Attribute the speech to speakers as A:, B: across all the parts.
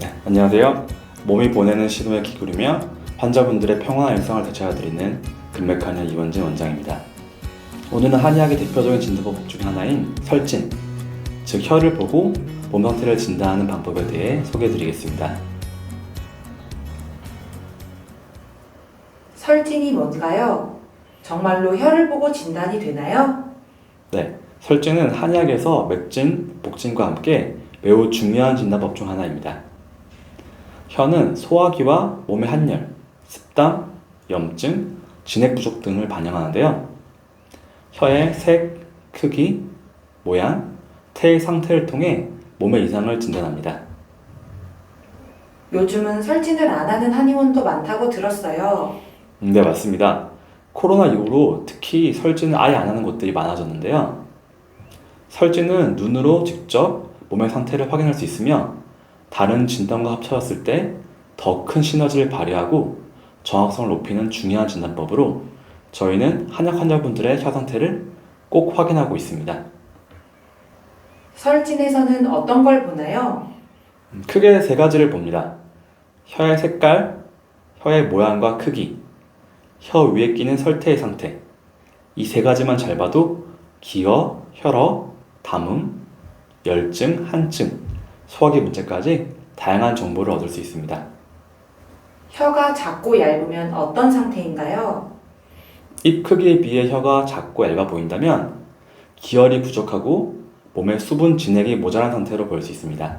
A: 네, 안녕하세요. 몸이 보내는 신호에 기울이며 환자분들의 평온한 일상을 되찾아드리는 근맥한의 이원진 원장입니다. 오늘은 한의학의 대표적인 진단법 중 하나인 설진, 즉 혀를 보고 몸 상태를 진단하는 방법에 대해 소개해드리겠습니다.
B: 설진이 뭔가요? 정말로 혀를 보고 진단이 되나요?
A: 네, 설진은 한의학에서 맥진, 복진과 함께 매우 중요한 진단법 중 하나입니다. 혀는 소화기와 몸의 한열, 습담, 염증, 진액 부족 등을 반영하는데요. 혀의 색, 크기, 모양, 태의 상태를 통해 몸의 이상을 진단합니다.
B: 요즘은 설진을 안 하는 한의원도 많다고 들었어요.
A: 음, 네, 맞습니다. 코로나 이후로 특히 설진을 아예 안 하는 곳들이 많아졌는데요. 설진은 눈으로 직접 몸의 상태를 확인할 수 있으며 다른 진단과 합쳐졌을 때 더 큰 시너지를 발휘하고 정확성을 높이는 중요한 진단법으로 저희는 한약 환자분들의 혀 상태를 꼭 확인하고 있습니다.
B: 설진에서는 어떤 걸 보나요?
A: 음, 크게 세 가지를 봅니다. 혀의 색깔, 혀의 모양과 크기, 혀 위에 끼는 설태의 상태. 이 세 가지만 잘 봐도 기어, 혈어, 담음, 열증, 한증, 소화기 문제까지 다양한 정보를 얻을 수 있습니다.
B: 혀가 작고 얇으면 어떤 상태인가요?
A: 입 크기에 비해 혀가 작고 얇아 보인다면 기혈이 부족하고 몸에 수분 진액이 모자란 상태로 보일 수 있습니다.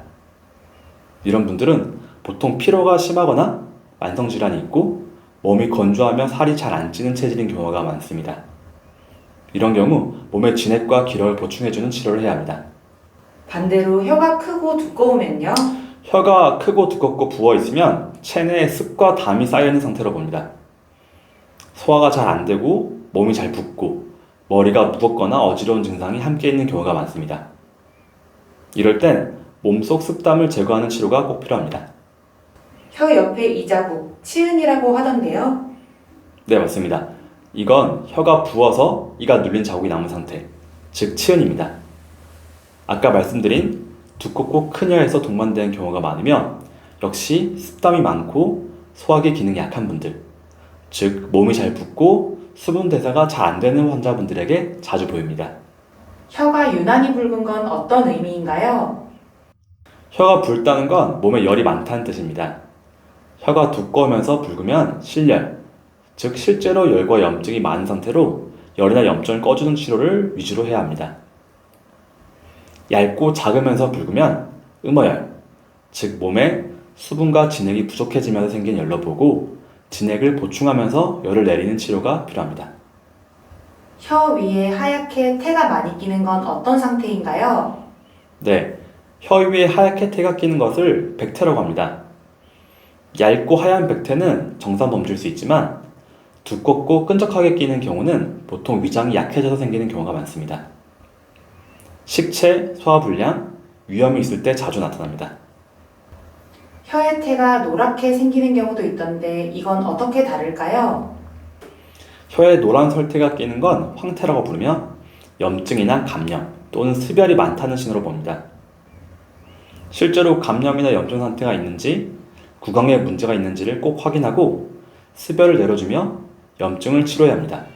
A: 이런 분들은 보통 피로가 심하거나 만성질환이 있고 몸이 건조하며 살이 잘 안 찌는 체질인 경우가 많습니다. 이런 경우 몸에 진액과 기력을 보충해주는 치료를 해야 합니다.
B: 반대로 혀가 크고 두꺼우면요?
A: 혀가 크고 두껍고 부어 있으면 체내에 습과 담이 쌓여 있는 상태로 봅니다. 소화가 잘 안 되고 몸이 잘 붓고 머리가 무겁거나 어지러운 증상이 함께 있는 경우가 많습니다. 이럴 땐 몸속 습담을 제거하는 치료가 꼭 필요합니다.
B: 혀 옆에 이 자국, 치은이라고 하던데요.
A: 네, 맞습니다. 이건 혀가 부어서 이가 눌린 자국이 남은 상태, 즉 치은입니다. 아까 말씀드린 두껍고 큰 혀에서 동반되는 경우가 많으며 역시 습담이 많고 소화기 기능이 약한 분들, 즉 몸이 잘 붓고 수분 대사가 잘 안 되는 환자분들에게 자주 보입니다.
B: 혀가 유난히 붉은 건 어떤 의미인가요?
A: 혀가 붉다는 건 몸에 열이 많다는 뜻입니다. 혀가 두꺼우면서 붉으면 실열, 즉 실제로 열과 염증이 많은 상태로 열이나 염증을 꺼주는 치료를 위주로 해야 합니다. 얇고 작으면서 붉으면 음어열, 즉 몸에 수분과 진액이 부족해지면서 생긴 열로 보고 진액을 보충하면서 열을 내리는 치료가 필요합니다.
B: 혀 위에 하얗게 태가 많이 끼는 건 어떤 상태인가요?
A: 네, 혀 위에 하얗게 태가 끼는 것을 백태라고 합니다. 얇고 하얀 백태는 정상 범주일 수 있지만 두껍고 끈적하게 끼는 경우는 보통 위장이 약해져서 생기는 경우가 많습니다. 식체, 소화 불량, 위험이 있을 때 자주 나타납니다.
B: 혀의 태가 노랗게 생기는 경우도 있던데 이건 어떻게 다를까요?
A: 혀에 노란 설태가 끼는 건 황태라고 부르며 염증이나 감염 또는 습열이 많다는 신호로 봅니다. 실제로 감염이나 염증 상태가 있는지 구강에 문제가 있는지를 꼭 확인하고 습열을 내려주며 염증을 치료해야 합니다.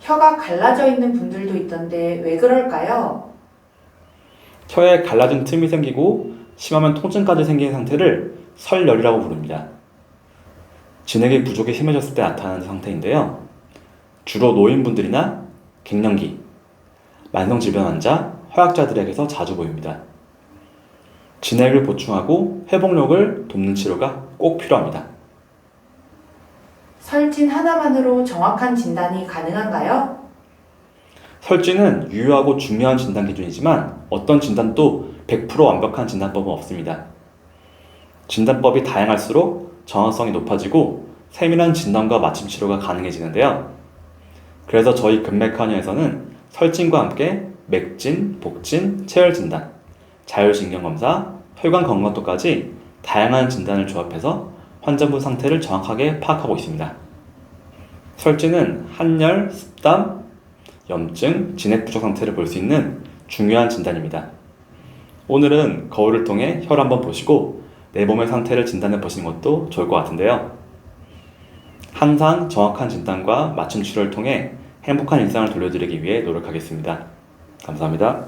B: 혀가 갈라져 있는 분들도 있던데 왜 그럴까요?
A: 혀에 갈라진 틈이 생기고 심하면 통증까지 생기는 상태를 설열이라고 부릅니다. 진액의 부족이 심해졌을 때 나타나는 상태인데요. 주로 노인분들이나 갱년기, 만성질병 환자, 허약자들에게서 자주 보입니다. 진액을 보충하고 회복력을 돕는 치료가 꼭 필요합니다.
B: 설진 하나만으로 정확한 진단이 가능한가요?
A: 설진은 유효하고 중요한 진단 기준이지만 어떤 진단도 100% 완벽한 진단법은 없습니다. 진단법이 다양할수록 정확성이 높아지고 세밀한 진단과 맞춤 치료가 가능해지는데요. 그래서 저희 근맥한의에서는 설진과 함께 맥진, 복진, 체열 진단, 자율신경 검사, 혈관 건강도까지 다양한 진단을 조합해서 환자분 상태를 정확하게 파악하고 있습니다. 설진은 한열, 습담, 염증, 진액 부족 상태를 볼 수 있는 중요한 진단입니다. 오늘은 거울을 통해 혀를 한번 보시고 내 몸의 상태를 진단해 보시는 것도 좋을 것 같은데요. 항상 정확한 진단과 맞춤 치료를 통해 행복한 일상을 돌려드리기 위해 노력하겠습니다. 감사합니다.